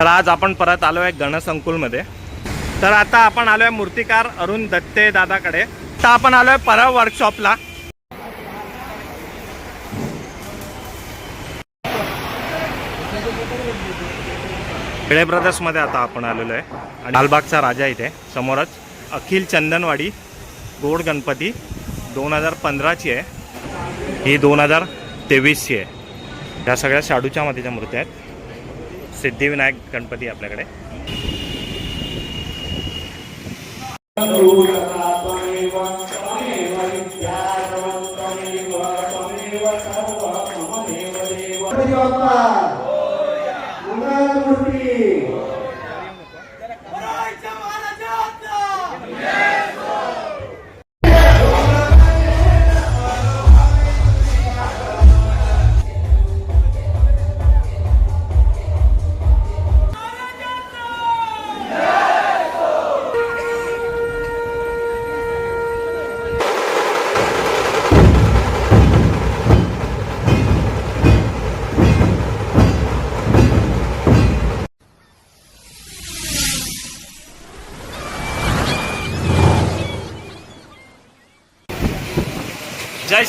तर आज आपण परत आलो आहे गणसंकुलमध्ये. तर आता आपण आलो आहे मूर्तिकार अरुण दत्ते दादाकडे. तर आपण आलो आहे परब वर्कशॉपला खेळे ब्रदर्समध्ये आता आपण आलेलो आहे. आणि लालबागचा राजा इथे. समोरच अखिल चंदनवाडी गोड गणपती दोन हजार पंधराची आहे. ही दोन हजार तेवीसची आहे. ह्या सगळ्या शाडूच्या मातीच्या मूर्त्या आहेत. सिद्धिविनायक गणपती आपल्याकडे. गणपती बाप्पा.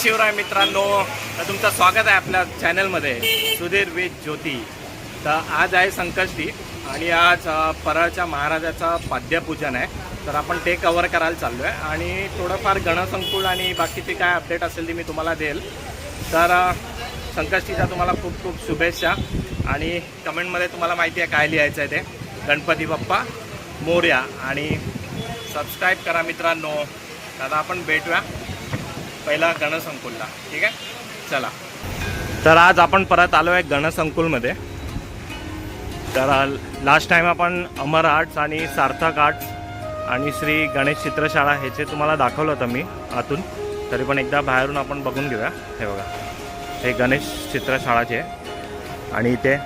शिवराय मित्रांनो तर तुमचं स्वागत आहे आपल्या चॅनलमध्ये. सुधीर विथ ज्योती. तर आज आहे संकष्टी आणि आज परळच्या महाराजाचं पाद्यपूजन आहे. तर आपण ते कवर करायला चाललो आहे आणि थोडंफार गणसंकुल आणि बाकीचे काय अपडेट असेल ते मी तुम्हाला देईल. तर संकष्टीच्या तुम्हाला खूप खूप शुभेच्छा. आणि कमेंटमध्ये तुम्हाला माहिती आहे काय लिहायचं आहे ते. गणपती बाप्पा मोर्या. आणि सबस्क्राईब करा मित्रांनो. तर आपण भेटूया. पहिला गणसंकुलला. ठीक आहे? चला. तर आज आपण परत आलो आहे गणसंकुलमध्ये. तर लास्ट टाईम आपण अमर आर्ट्स आणि सार्थक आर्ट्स आणि श्री गणेश चित्रशाळा ह्याचे तुम्हाला दाखवलं होतं मी आतून. तरी पण एकदा बाहेरून आपण बघून घेऊया. हे बघा. हे गणेश चित्रशाळाचे आणि इथे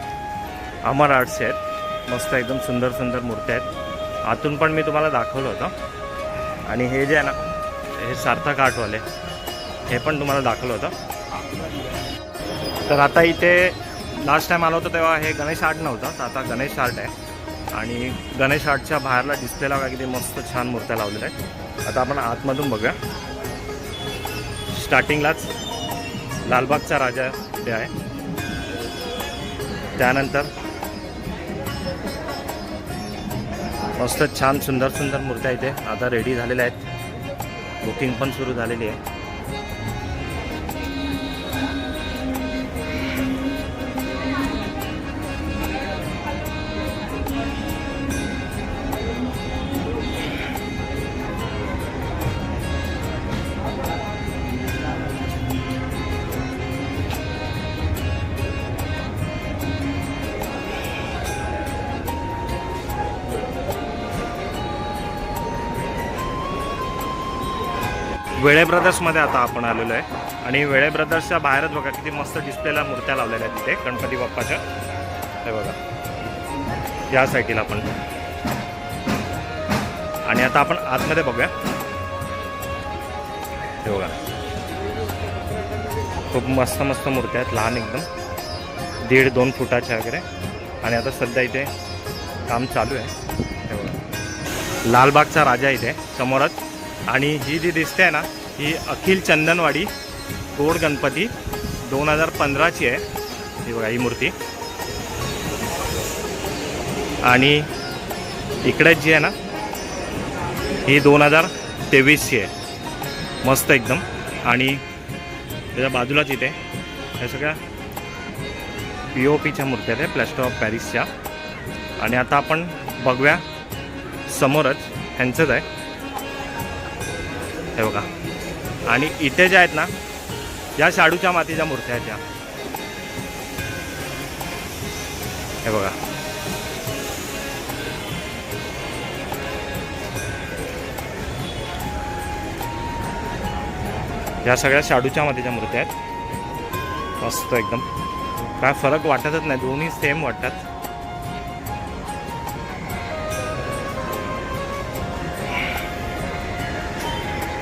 अमर आर्ट्सचे आहेत. मस्त एकदम सुंदर सुंदर मूर्त्या आहेत. आतून पण मी तुम्हाला दाखवलं होतं. आणि हे जे आहे ना हे सार्थक आर्टवाले हे पण तुम्हाला दाखवलं होतं. तर आता इथे लास्ट टाईम आलो होतो तेव्हा हे गणेश आर्ट नव्हतं तर आता गणेश आर्ट आहे. आणि गणेश आर्टच्या बाहेरला डिस्प्लेला किती मस्त छान मूर्त्या लावलेल्या आहेत. आता आपण आतमधून बघूया. स्टार्टिंगलाच लालबागचा राजा ते आहे. त्यानंतर मस्त छान सुंदर सुंदर मूर्त्या इथे आता रेडी झालेल्या आहेत. बुकिंग पण सुरू झालेली आहे. Thank you. वेळे ब्रदर्समध्ये आता आपण आलेलो आहे. आणि वेळे ब्रदर्सच्या बाहेरच बघा किती मस्त डिस्प्लेला मूर्त्या लावलेल्या आहेत तिथे गणपती बाप्पाच्या. हे बघा. या साईडला आपण आणि आता आपण आतमध्ये बघूया. हे बघा. खूप मस्त मस्त मूर्त्या आहेत लहान एकदम. दीड दोन फुटाच्या वगैरे. आणि आता सध्या इथे काम चालू आहे. हे बघा. लालबागचा राजा इथे समोरच. आणि ही जी दिसते आहे ना ही अखिल चंदनवाडी गोड गणपती दोन हजार पंधराची आहे. ही बघा ही मूर्ती. आणि इकडे जी आहे ना ही दोन हजार तेवीसची आहे. मस्त एकदम. आणि त्याच्या बाजूलाच इथे ह्या सगळ्या पी ओ पीच्या मूर्त्या आहेत प्लॅस्टर ऑफ पॅरिसच्या आणि आता आपण बघूया समोरच ह्यांचंच आहे. हे बघा. आणि इथे ज्या आहेत ना या शाडूच्या मातीच्या मूर्त्या आहेत त्या. हे बघा. या सगळ्या शाडूच्या मातीच्या मूर्त्या आहेत. मस्त एकदम. काय फरक वाटतच नाही दोन्ही सेम वाटतात.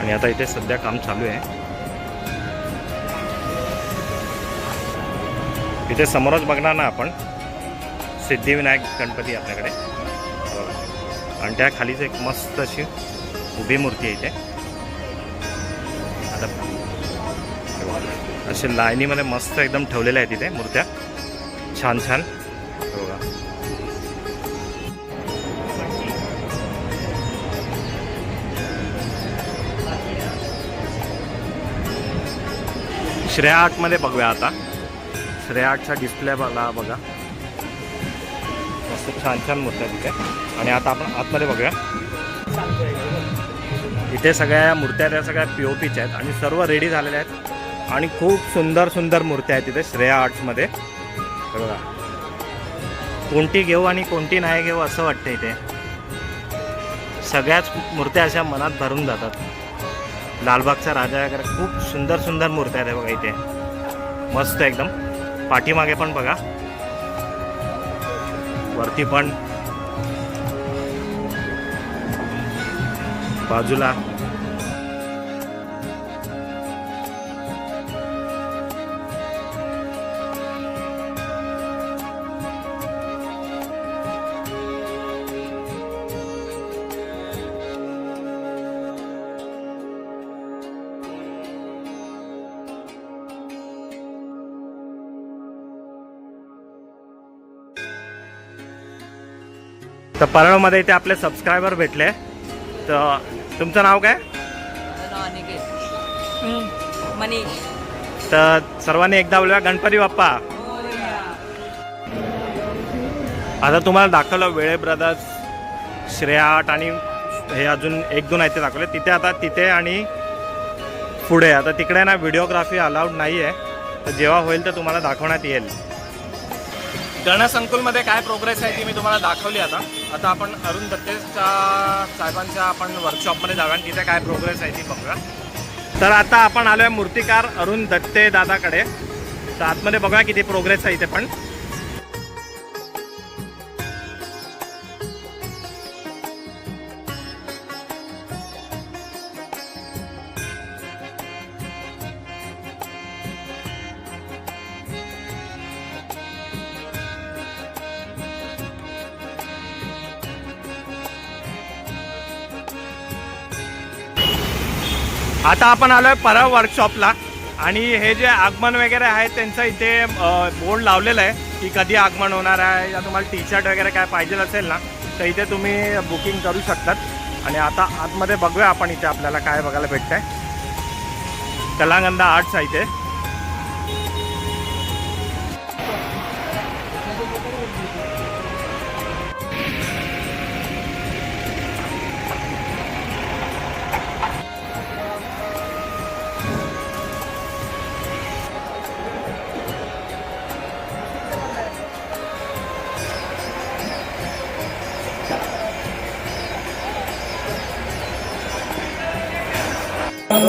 आणि आता इथे सध्या काम चालू आहे. इथे समोरच बघणार ना आपण सिद्धिविनायक गणपती आपल्याकडे. आणि त्या खालीच एक मस्त अशी उभी मूर्ती आहे इथे. आता असे लाईनीमध्ये मस्त एकदम ठेवलेल्या आहेत इथे मूर्त्या. छान छान. बघा. श्रेया आर्टमध्ये बघूया आता. श्रेया आर्टचा डिस्प्ले बघा बघा. मस्त छान छान मूर्त्या आहेत तिथे आणि आता आपण आतमध्ये बघूया. इथे सगळ्या मूर्त्या त्या सगळ्या पी ओ पीच्या आहेत. आणि सर्व रेडी झालेल्या आहेत. आणि खूप सुंदर सुंदर मूर्त्या आहेत तिथे श्रेया आर्ट्समध्ये बघा. कोणती घेऊ आणि कोणती नाही घेऊ असं वाटतं इथे. सगळ्याच मूर्त्या अशा मनात भरून जातात. लालबागचा राजा वगैरे खूप सुंदर सुंदर मूर्त्या आहेत बघा इथे. मस्त एकदम. पाठीमागे पण बघा. वरती पण. बाजूला तर परळमध्ये इथे आपले सबस्क्रायबर भेटले. तर तुमचं नाव काय? मनीष. तर सर्वांनी एकदा बोलूया. गणपती बाप्पा. आता तुम्हाला दाखवलं वेळे ब्रदर्स श्रेया आर्ट आणि हे अजून एक दोन आहेत ते दाखवले. तिथे आता तिथे आणि पुढे. आता तिकडे ना व्हिडिओग्राफी अलाउड नाही आहे तर जेव्हा होईल तर तुम्हाला दाखवण्यात येईल. गणसंकुलमध्ये काय प्रोग्रेस आहे ती मी तुम्हाला दाखवली आता. आता आपण अरुण दत्तेच्या साहेबांच्या आपण वर्कशॉपमध्ये जाऊया आणि तिथे काय प्रोग्रेस आहे ती बघूया. तर आता आपण आलो आहे मूर्तिकार अरुण दत्ते दादाकडे. तर आतमध्ये बघूया किती प्रोग्रेस आहे इथे पण. आता आपण आलोय परळ वर्कशॉपला आणि हे जे आगमन वगैरे आहे त्यांचं इथे बोर्ड लावलेलं आहे की कधी आगमन होणार आहे या तुम्हाला टी शर्ट वगैरे काय पाहिजे असेल ना तर इथे तुम्ही बुकिंग करू शकतात. आणि आता आतमध्ये बघूया आपण इथे आपल्याला काय बघायला भेटतंय. कलागंधा आर्ट्स आहे इथे.